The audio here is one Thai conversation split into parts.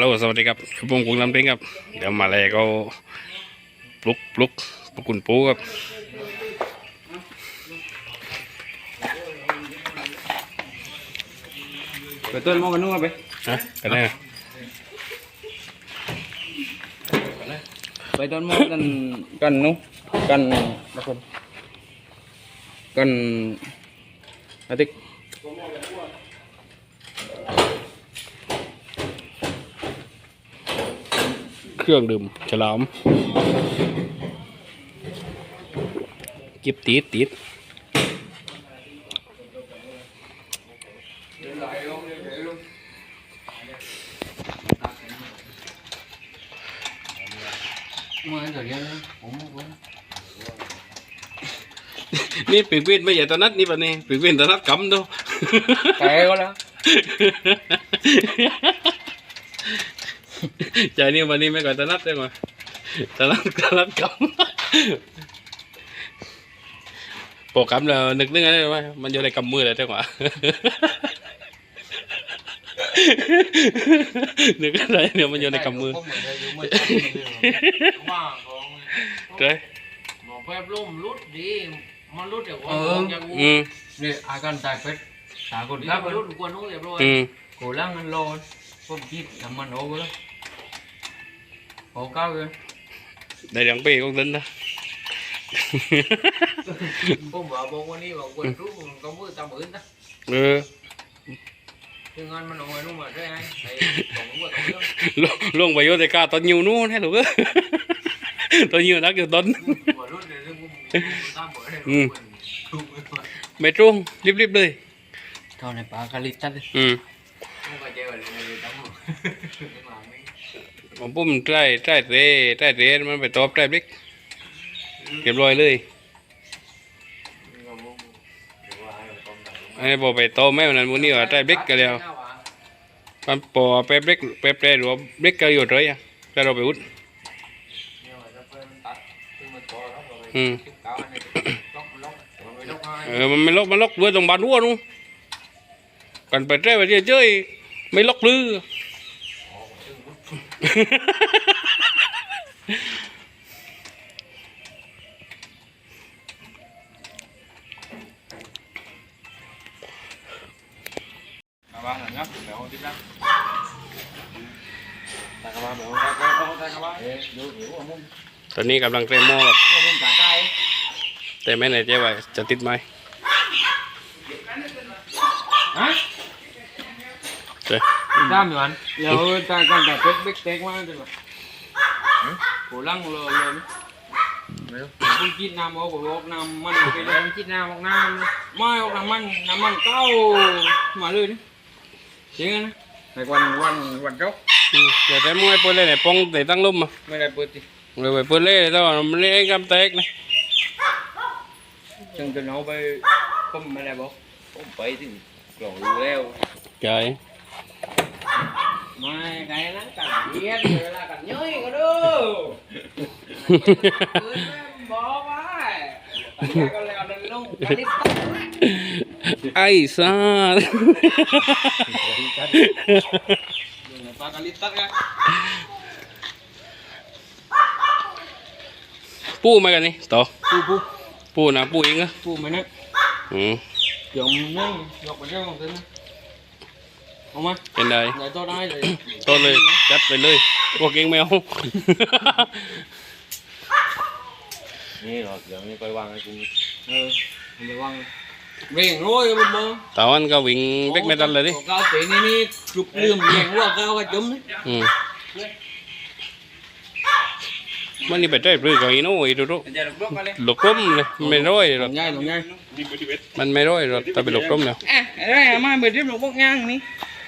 ลโหลสวัสดีครับผมกุ้งลำเต็งครับ เดี๋ยวมาเลยก็ปลุกปลุกปลุกคุณปูครับไปต้นมองกันนู่นไปฮะกันแน่ไปต้นมองกันกันนู่นกันนะคนกันอาทิตย์ เครื่องดื่มฉลามจิบตีดตีดนี่ปีกวินไม่ใหญ่ตอนนัดนี่ปะนี่ปีกวินตอนนัดกำดูแกก็แล้ว ใจนี่วันนี้ไม่ก่อนตอนนัดได้ไหมตอนนัดตอนนัดกำโปรกำแล้วนึกนึกอะไรไหมมันอยู่ในกำมือเลยใช่ไหมนึกอะไรเนี่ยมันอยู่ในกำมือเด้ยหมอแป๊บล่มรุดดีมันรุดเดี๋ยวเออยังงูอืมนี่อาการตายเป็ดตาคนดีรับมันรุดกวนนู้นเรียบร้อยอืมโกลังกันรอผมคิดน้ำมันโอ้ก็โอ้ก้าวเลยได้ยังปีของตินนะผมบอกบอกวั นนี้บอกกวนรู้ก็มือตามือนะเออคืองานมันเอาไว้นู่นมาได้ไงไอ้ของรู้ว่าต้อ ผมตามเบอร์ได้อืมถูกไหมวะไม่ตรงรีบๆเลยเท่าในปลากาลิตัดอืมผมก็เจอเลยเลยตามหมดหลังนี่ผมปุ่มใต้ใต้เตะใต้เตะมันไปตบใต้บิ๊กเก็บรอยเลยก็มึงเดี๋ยวว่าให้ผมตามไอ้บอกไปตบแม่วันนั้นวันนี้ว่าใต้บิ๊กกันแล้วมันปอไปบิ๊กไปเปรหรือบิ๊กก็อยู่เลยอะแต่เราไปอุดเนี่ยว่าจะเป็นตัดซึ่งมันโตแล้วก็ไปอืมคิดเก่าอันนี้ล็อกล็อกมันไปล็อกให้เออมันไม่ล็อกมันล็อกด้วยตรงบานหัวนู้นกันไปใต้ไปเรื่อยๆไม่ล็อกลือ กระบะนะครับเดี๋ยวที่นั่นตากระบะเดี๋ยวตากระบะตากระบะเอ๊ะดูหิวอะมึงตอนนี้กำลังเตรียมหม้อครับพวกมึงตาใจแต่ไม่แน่ใจว่าจะติดไหมฮะ เด้อ ด้ามอยู่อันเดี๋ยวตากันแต่เป็ดเบ็กเต็กมากเลยว่ะโหลังเลยเลยไม่รู้คุณกินน้ำเอาผมบอกน้ำมันไปเลยกินน้ำออกน้ำไม่ออกน้ำมันน้ำมันเก้ามาเลยนี่จริงนะในวันวันวันจบอืมเดี๋ยวแต่มวยเปิดเลยไหนปองแต่ตั้งลุ่มมาไม่ได้เปิดสิเลยไปเปิดเลยแต่ว่ามันเล่นกำแตกนะจึงจะเอาไปผมไม่ได้บอกผมไปถึงกล่องรู้แล้วใช่ ไม่ไงนะกันเยียนเวลากันย้อยก็ดูบอกไว้กันก็แล้วนั่นลงกันนิดไอ้ซาดปลากระลิตตัดกันปูมากันนี่ต่อปูปูปูนะปูเองอะปูมาเนี่ยอืมยมนั่งยกไป เจ้าของเต้นนะเอามาเป็นไงไหนตัวได้เลยต้นเลยจัดไปเลยพวกเองไม่เอานี่หรอเดี๋ยวนี้ไปวางให้กูเออไปวางเร่งร้อยกันบ้างตอนก็วิ่งเบ็กไม่ทันเลยดิก้าวเตะนี่นี่กลุบลืมเร่งว่าก้าวก็จมนี่อืมมันนี่ไปได้ปลื้อกับอีโน่อีดูดูจะหลบกันเลยหลกต้มเลยไม่ร้อยหรหลอกงง่ายหลงง่ายมันไม่ร้อยหรอกแต่ไปหลกต้มเนี่ยอะอะไรมาเบิดเรียบหลงพวกย่างนี่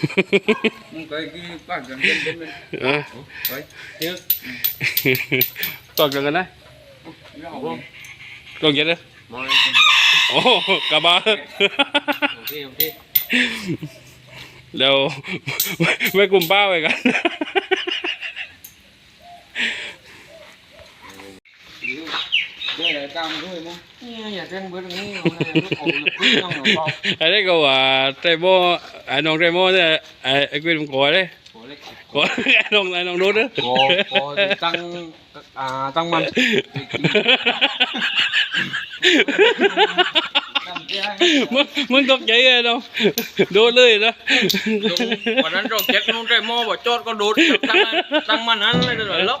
ำโพงหลังเที่ยงเต้นเออเที่ยงเที่ยงเปรย์ก็ต้นปีกวินปีกวินอันนั้นมาดิเหมือนเลยแม่เหมือนเลยใกล้ตั้มมันอันนะไม่เคยกินปลางเยอะไปเดี๋ยวต่อกันกันนะยลงเย็ดเลยโอ้กระบะโอเคโอเคแล้วไม่กลุ่มเป้าไปกัน ด้วยรายการด้วยมั้งเนี่ยอย่าเต้นเบิร์ดนี้เอาเลยเอาเลยพึ่งน้องหนูเบาไอ้นี่ก็ว่าไตโมไอ้น้องไตโมเนี่ยไอ้ไอ้กุ้ยมันก่อเลยโอ้เล็กก่อไอ้น้องไอ้น้องนู้นนะโอ้โอ้ตั้งอ่าตั้งมันมึงมึงตกใจไอ้น้องโดนเลยนะวันนั้นเราเจ็ดน้องใจโมบอกจอดก็โดดตั้งมันตั้งมันนั้นเลยเดี๋ยลบ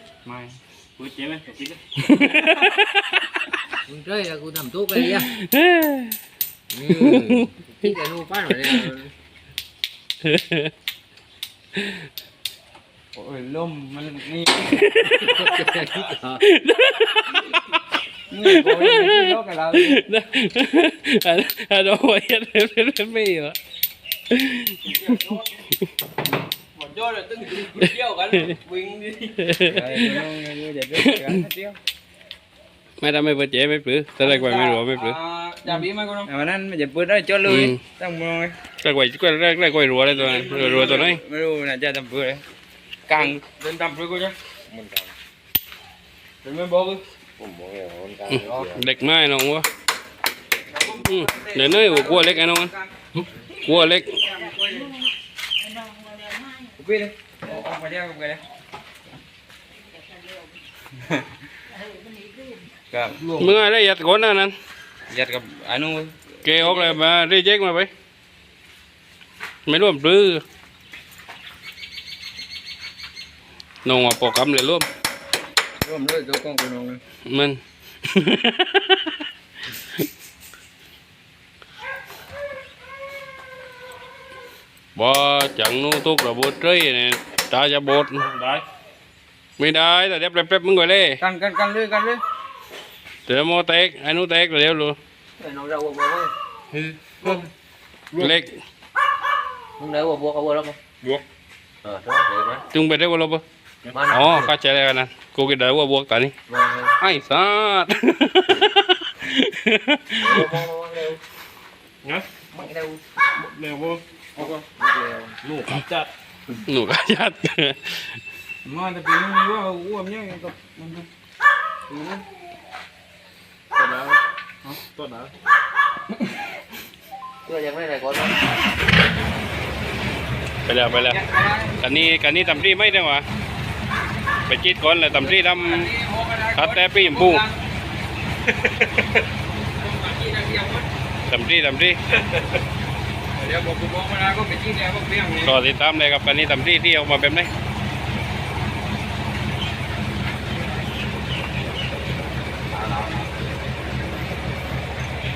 ไรวะตกอะไรวะเลยมันจอดหลังต่อยาปันนั่นเนี่ยดูร้านนี่ไงเงี้ยกลัวเลยมึงเปิดไก่ช่วยเปิดเจ๊ไปไหมนู้นเปิดเจ๊จอดนั่นกูโบยเลยเนี่ยเปิดไปไหมน้องเจ๊นู้นไม่กูเจ็บไหมกูคิดมึงเจ้ยกูทำทุกข์เลยอะคิดแต่นู่นป้านเลยโอ้ยลมมันนี่นี่โอ้ยนี่โลกกับเราอะน้องว่าจะเล่นเล่นเล่นไม่เหรอหมดยอดเลยตึ้งเที่ยวกันวิ่งดิไอ้น้องเดี๋ยวเดี๋ยวเดี๋ยวไม่ทำไม่เปิดเจ๊ไม่ปลื้อแต่อะไรกว่าไม่รู้ไม่ปลื้อ จ่าบีไหมกูน้องวันนั้นมันจะเปิดได้จอดเลยตั้งมองแต่กว่าก็แรกแรกกว่ารัวเลยตัวนั้นรัวตัวไหนไม่รู้น่าจะทำเปิดกลา วะเดี๋ยวนี่กลัวเล็กไอ้น้องกลัวเล็กกูพี่เลยออกมาเดียวกันเลยครับมึงอะไรยัดก้นนั่นนั่นยัดกับอนุเกออกเลยมารีเจ็คมาไปไม่ร่วมปลื้อน้องว่าปอกคำเลยร่วมร่วมด้วยตัวกล้องกูน้องมัน บ่จังนู้ทุกระเบิดเลยเนี่ยตาจะบดได้ไม่ได้แต่เดี๋ยวแป๊บๆมึงก่อนเลยกันกันกันเลยกันเลยเดี๋ยวโมเตกไอ้นู้เตกเดี๋ยวรู้น้องเราบอกว่าเล็กมึงไหนบอกบวกเขาบอกแล้วมั้งบวกเออถูกเลยมั้ยจุงไปได้บ่ลบบ่มาอ๋อเข้าใจแล้วกันนะกูกินได้ว่าบวกตอนนี้มาไอ้สัสเร็วนะไม่เร็วเร็ว บ่เร็วลูกจัดหนูก็ยัดมาแต่ปีนี้ว่าอ้วนเนี่ยกับมันปีนี้ตัวแล้วตัวแล้วตัวยังไม่ไหนก่อนไปแล้วไปแล้วกันนี้กันนี้ทำที่ไม่ได้หวะไปจีดก่อนเลยทำที่ทำทัดแต่ปีมพูทำที่ำที่ เดี๋ยวบอกกูบอกมาแล้วก็ไปที่แล้วก็เปรี้ยงนี่ก็ติดตามเลยครับกันนี้ทำที่ที่ออกมาแบบไหน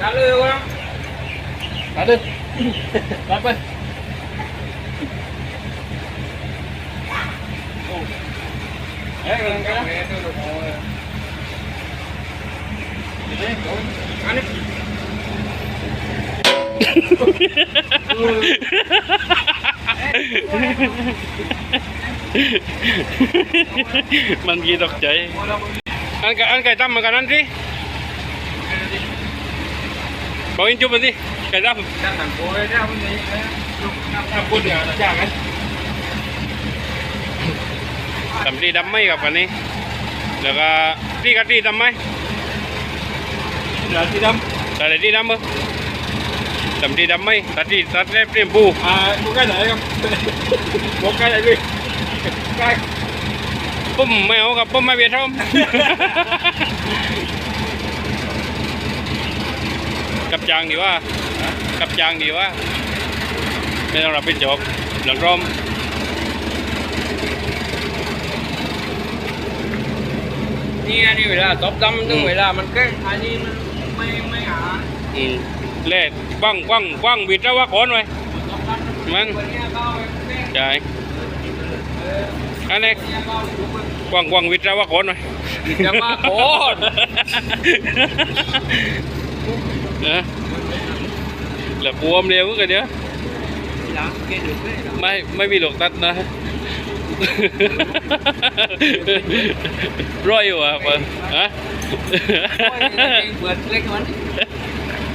จัดเลยกูนะจัดเลยจัดไปเฮ้ยกำลังกันนะอันนี้มันกี่ตกใจอันไก่อันไก่ตั้มเหมือน กันนั่นสิบอกอินจุบมันสิไก่ตั้มจัดหนังโป้เลยเนี่ยมันนี่น้ำปุ่นเดี๋ยวจ้างไหมทำที่ดำไหมครับกันนี้แล้วก็ที่กัที่ดำไหมเดี๋ยวที่ดตัดที่ดำมั้งทำที่ดำไหมตัดที่ตัดเล็บเรียมปูำอ่ากูใกล้ไหนครับบอกใกล้ไหนพี่ใกล้ปุ้มไม่เอาครับปุ้มไม่เบียดทอมกับจางดีว่ากับจางดีว่าไม่ต้องรับผิดชอบหลังรอมนี่อันนี้เวลาตบดำถึงเวลามันแกล้งอันนี้มันไม่ไม่หาอืม เล่กว้างกว้างกว้างวิทย์ว่าขอนไว้ตบดำมันวันนี้ก็แกล้งใช่อันนี้เนี่ยก็ถูกกว้างกว้างวิทย์ว่าขอนไว้จะมาโคตรนะแล้วปวมเร็วกันเดี๋ยวหลังเกณฑ์หรือไม่หลังไม่ไม่มีหลกตัดนะร้อยอยู่อะเปิดฮะเปิดเล็กมัน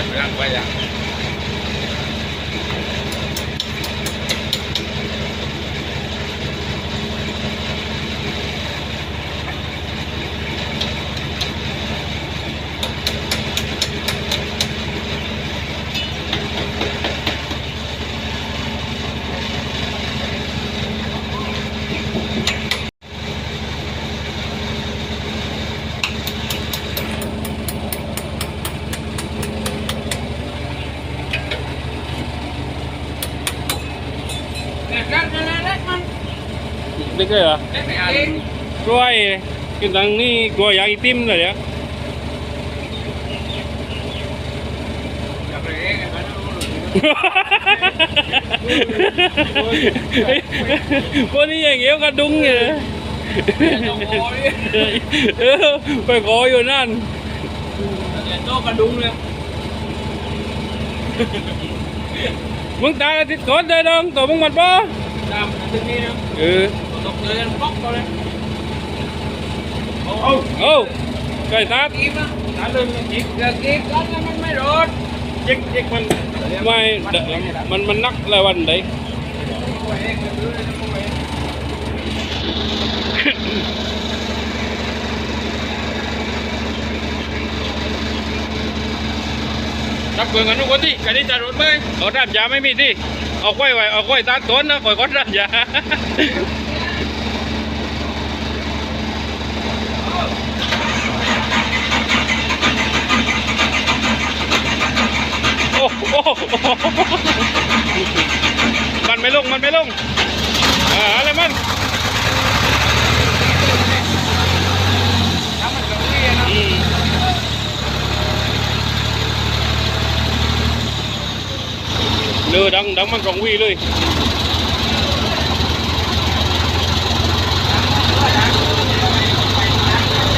กคุณนู้ ดึกเลยเหรอกเองกล้วยกินตังนี่กล้วยยากอีติมเลยเดี๋ยวอยากนี้อย่างเงี้ยกระดุงเนี่ยไปขออยู่นั่นโตกระดุงเลยมึงตายอาทิตย์ก่อนได้ดองตัวมึงหมัดบ่ตามตรงนี้นะเออตยป๊อกเลยโอ้ไก่ตัดกีบนะเลยกีบจะกีบตัดมันไม่รอ ดเจ๊กเจ๊กมันไม่เดมันมันนักอะไรวันไหนรับเกินกันทุกคนที่กันนี้จะรถไหมเอาด้ามยาไม่มีที่เอาไว้ไว้เอาไว้ตัดต้นนะคอยก้อนด้ามยา โอ้โหมันไม่ลง มันไม่ลงอ่าอะไรมันถ้ามันกระดุยนะอืมเลือดังดังมันกองวีเลย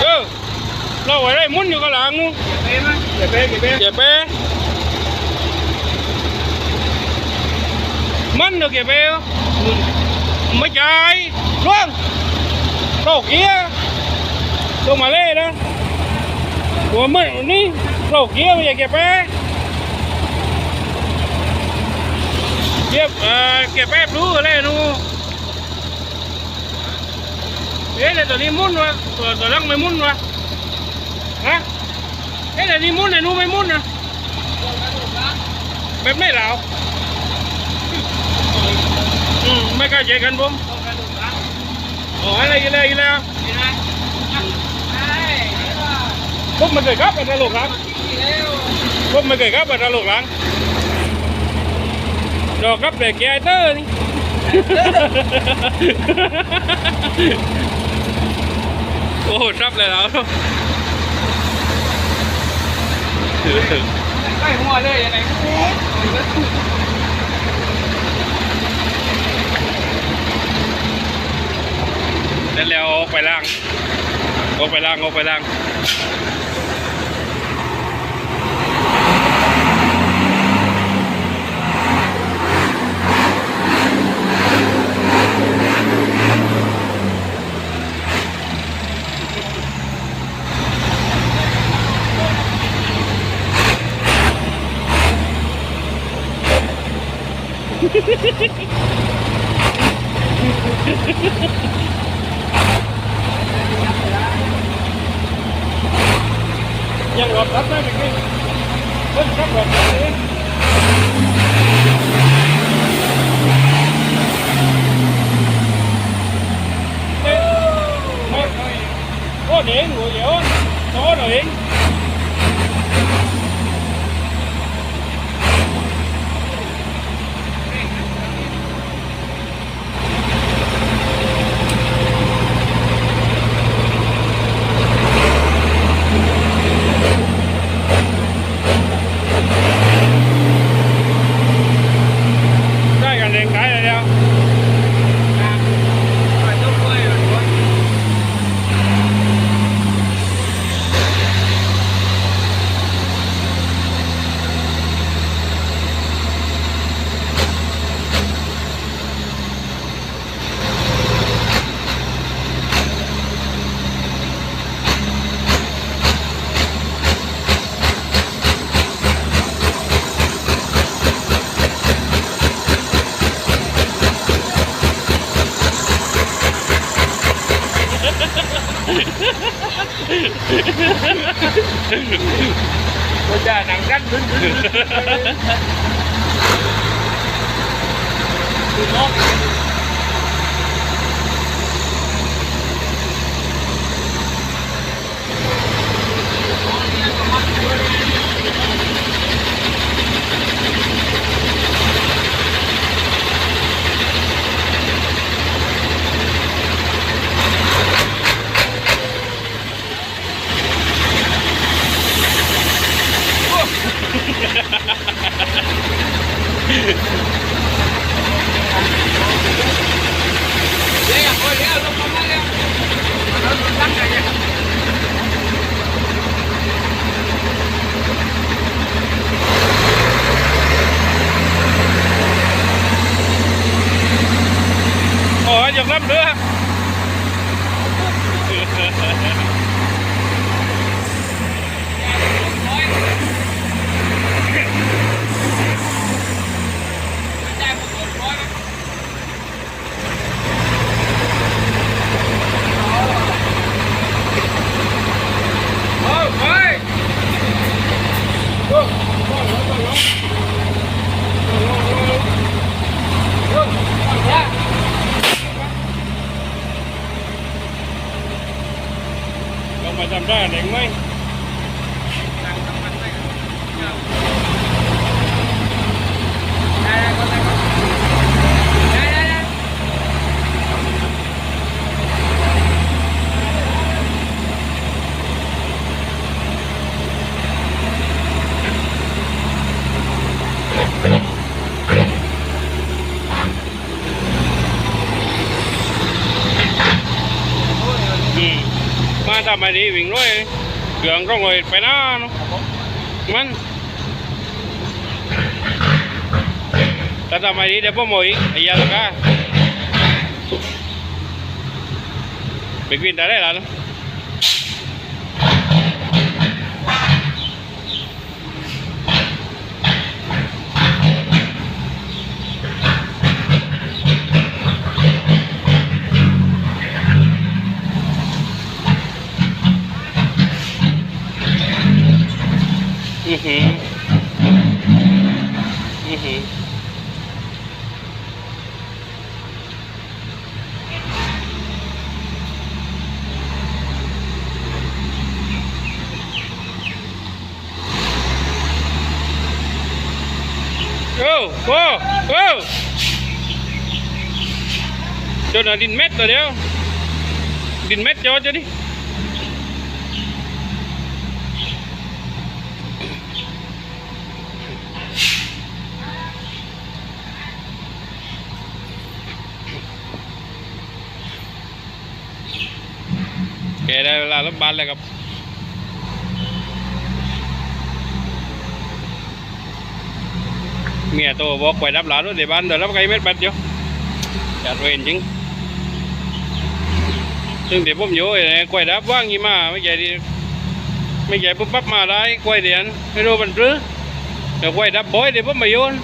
เออเราไว้ได้มุนอยู่กับหลังนู้นเห็นไหมเจ็บเป้เจ็บเป้เจ็บเป้ น được kìa bê mới chạy luôn đồ kia đồ mà lê đó đồ mới đi đồ kia bây giờ kìa bê kìa à, kìa bê blue ở đây nó thế là tụi đi muốn mà tụi tụi đang mới muốn mà hả thế là đi muốn này nu mới muốn nè แบบไม่เหลา อืมไม่กล้าเจอกันผมโอ้ยอะไรอะไรอะไรผมไม่เคยครับปัตตาลกหลังผมไม่เคยครับปัตตาลกหลังดอกครับเด็กแกเตอร์นี่โอ้รับเลยแล้วใกล้หัวเลยยังไง แล้วแล้วออกไปล่างออกไปล่างออกไปล่าง ยังรถรับได้อย่างนี้เพิ่งรับรถอย่างนี้โอ้เด้งหัวเดียวโตเด้ง nữa. กัได้เลยไหมก็ได้ได้ได้ได้ อืมมาทำอะไรดี วิ่งด้วยเกืองก็เลยไปหน้าเนาะมันแต่ทำไมดีเดี๋ยวพ่อหมวยไอ้ยาละก้าไปกินได้แล้วเนาะ อือหืออือหือโอ้โอ้โอ้จนเนเม็ดตัวเดียวดินเม็ดจอจะดิแกได้เวลารถบัสแล้วครับเมียโตบอกไปรับหลานรถเดี๋ยวบ้านเดี๋ยวรับไก่เม็ดบัดอยู่จัดเวรจริงซึ่งเดี๋ยวผมอยู่ไอ้กล้วยดับว่างยี่มาไม่ใหญ่ดีไม่ใหญ่ปุ๊บปั๊บมาได้กล้วยเดียนไม่รู้มันปรือเดี๋ยวกล้วยดับบ่อยเดี๋ยวผมมาโยน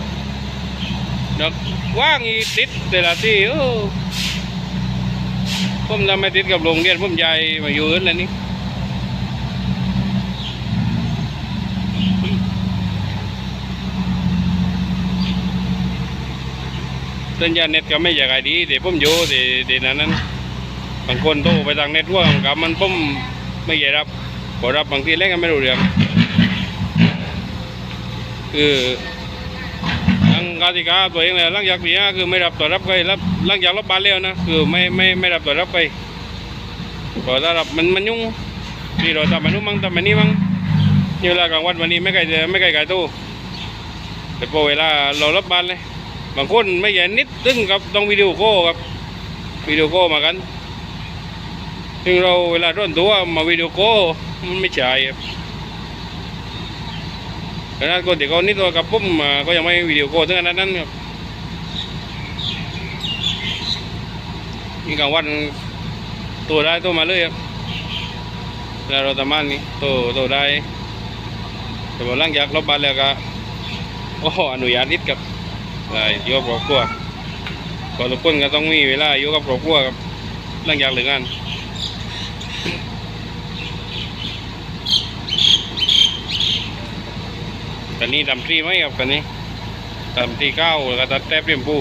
เดี๋ยวว่างอีติดแต่ละที่โอ้ ผมทำไม่ติดกับโรงเรียนผมใหญ่มาอยู่อื่นแล้วนี่สัญญาเน็ตก็ไม่อยากให้ดีเดี๋ยวผมอยู่เดี๋ยวเดี๋ยวนั้นนั้นบางคนโทรไปทางเน็ตว่างกับมันผมไม่อยากรับพอรับบางทีเล่นกันไม่รู้เรื่องคือ กติกาตัวเองเลยหลังจากปีห้าคือไม่รับตัวรับใครรับหลังจากรับบานแล้วนะคือไม่ไม่ไม่รับตัวรับใครพอถ้ารับมันมันยุ่งที่เราทำมันนู้นมั่งทำมันนี่มั่งนี่เวลากลางวันวันนี้ไม่ไกลไม่ไกลไกลตู้แต่พอเวลาเรารับบานเลยบางคนไม่ใหญ่นิดตึ้งครับต้องวิดีโอโคอลครับวิดีโอโคอลมากันซึ่งเราเวลาร่อนตัวมาวิดีโอโคอลมันไม่ใช่ครับ ขนาดคนที่เขานิดตัวกับปุ๊บมาก็ยังไม่วิดีโอโคอลถึงขนาดนั้นครับนี่กลางวันตัวได้ตัวมาเลยครับแล้วเราทำมันนี่ตัวตัวได้แต่พอหลังจากรบบานแล้วก็โอ้อนุญาตนิดครับได้อยู่กับครอบครัวพอทุกคนก็ต้องมีเวลาอยู่กับครอบครัวครับหลังจากเลิกงาน ตอนนี้ทำทรีไหมครับตอนนี้ทำทรีเก้าแล้วก็ตัดแต้มเรียมปู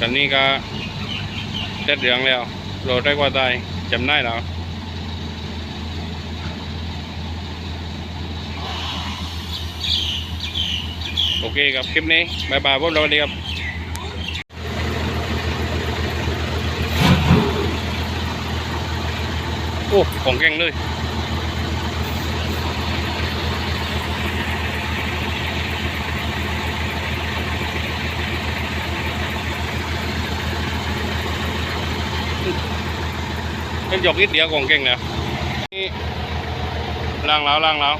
ตอนนี้ก็เสร็จเรื่องแล้วโรดได้กว่าตายจำได้แล้วโอเคครับคลิปนี้บายบายพวกเราเลยครับโอ้ของแกงเลย หยกนิดเดียวของเก่งแล้วนี่ล่างแล้วล่างแล้ว